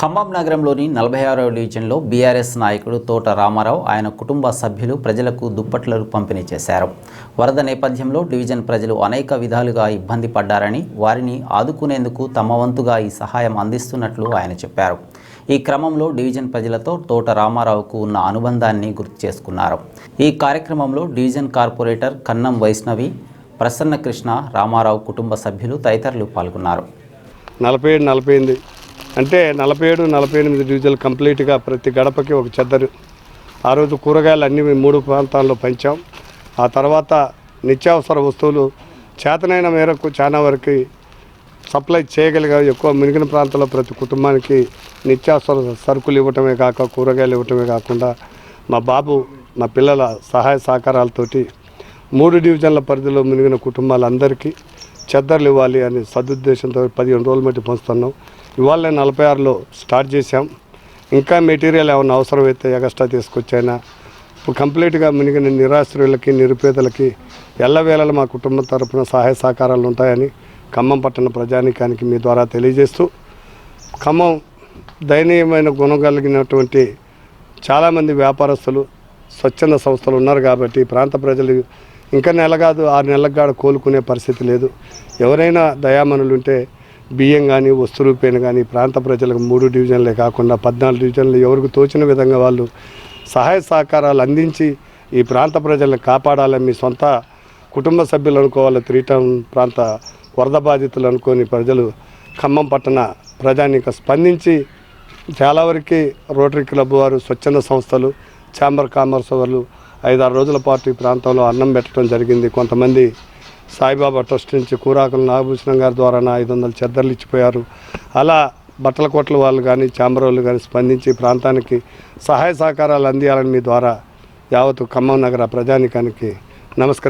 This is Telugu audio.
ఖమ్మం నగరంలోని నలభై ఆరవ డివిజన్లో బీఆర్ఎస్ నాయకుడు తోట రామారావు ఆయన కుటుంబ సభ్యులు ప్రజలకు దుప్పట్లను పంపిణీ చేశారు. వరద నేపథ్యంలో డివిజన్ ప్రజలు అనేక విధాలుగా ఇబ్బంది పడ్డారని వారిని ఆదుకునేందుకు తమ వంతుగా ఈ సహాయం అందిస్తున్నట్లు ఆయన చెప్పారు. ఈ క్రమంలో డివిజన్ ప్రజలతో తోట రామారావుకు ఉన్న అనుబంధాన్ని గుర్తు చేసుకున్నారు. ఈ కార్యక్రమంలో డివిజన్ కార్పొరేటర్ కన్నం వైష్ణవి ప్రసన్న కృష్ణ రామారావు కుటుంబ సభ్యులు తదితరులు పాల్గొన్నారు. నలభై ఏడు నలభై ఎనిమిది అంటే నలభై ఏడు నలభై ఎనిమిది డివిజన్లు కంప్లీట్గా ప్రతి గడపకి ఒక చెద్దరు. ఆ రోజు కూరగాయలు అన్నీ మేము మూడు ప్రాంతాల్లో పంచాం. ఆ తర్వాత నిత్యావసర వస్తువులు చేతనైన మేరకు చాలా వరకు సప్లై చేయగలిగా. ఎక్కువ మిగిలిన ప్రాంతాల్లో ప్రతి కుటుంబానికి నిత్యావసర సరుకులు ఇవ్వటమే కాక కూరగాయలు ఇవ్వటమే కాకుండా మా బాబు మా పిల్లల సహాయ సహకారాలతోటి మూడు డివిజన్ల పరిధిలో మునిగిన కుటుంబాలందరికీ చెద్దర్లు ఇవ్వాలి అనే సదుద్దేశంతో పదిహేను రోజులు మట్టి పంచుతున్నాం. ఇవాళ నలభై ఆరులో స్టార్ట్ చేశాం. ఇంకా మెటీరియల్ ఏమైనా అవసరమైతే ఎగస్ట్రా తీసుకొచ్చైనా ఇప్పుడు కంప్లీట్గా మునిగిన నిరాశ్రయులకి నిరుపేదలకి ఎల్లవేళలు మా కుటుంబం తరఫున సహాయ సహకారాలు ఉంటాయని ఖమ్మం పట్టణ ప్రజానికానికి మీ ద్వారా తెలియజేస్తూ ఖమ్మం దయనీయమైన గుణం కలిగినటువంటి చాలామంది వ్యాపారస్తులు స్వచ్ఛంద సంస్థలు ఉన్నారు కాబట్టి ప్రాంత ప్రజలు ఇంకా నెల కాదు ఆరు నెలలకు కాడ కోలుకునే పరిస్థితి లేదు. ఎవరైనా దయామనులు ఉంటే బియ్యం కానీ వస్తు రూపేణ కానీ ప్రాంత ప్రజలకు మూడు డివిజన్లే కాకుండా పద్నాలుగు డివిజన్లు ఎవరికి తోచిన విధంగా వాళ్ళు సహాయ సహకారాలు అందించి ఈ ప్రాంత ప్రజలను కాపాడాలని మీ సొంత కుటుంబ సభ్యులు అనుకోవాలి త్రీ టౌన్ ప్రాంత వరద బాధితులు అనుకోని ప్రజలు ఖమ్మం పట్టణ ప్రజానిక స్పందించి చాలా వరకు రోటరీ క్లబ్ వారు స్వచ్ఛంద సంస్థలు ఛాంబర్ కామర్స్ వాళ్ళు ఐదారు రోజుల పాటు ఈ ప్రాంతంలో అన్నం పెట్టడం జరిగింది. కొంతమంది సాయిబాబా ట్రస్ట్ నుంచి కూరాకుల నాగభూషణం గారి ద్వారా ఐదు వందల చెద్దర్లు ఇచ్చిపోయారు. అలా బట్టల కోట్ల వాళ్ళు కానీ ఛాంబర్ వాళ్ళు కానీ స్పందించి ప్రాంతానికి సహాయ సహకారాలు అందియాలని మీ ద్వారా యావత్తు ఖమ్మం నగర ప్రజానికానికి నమస్కరి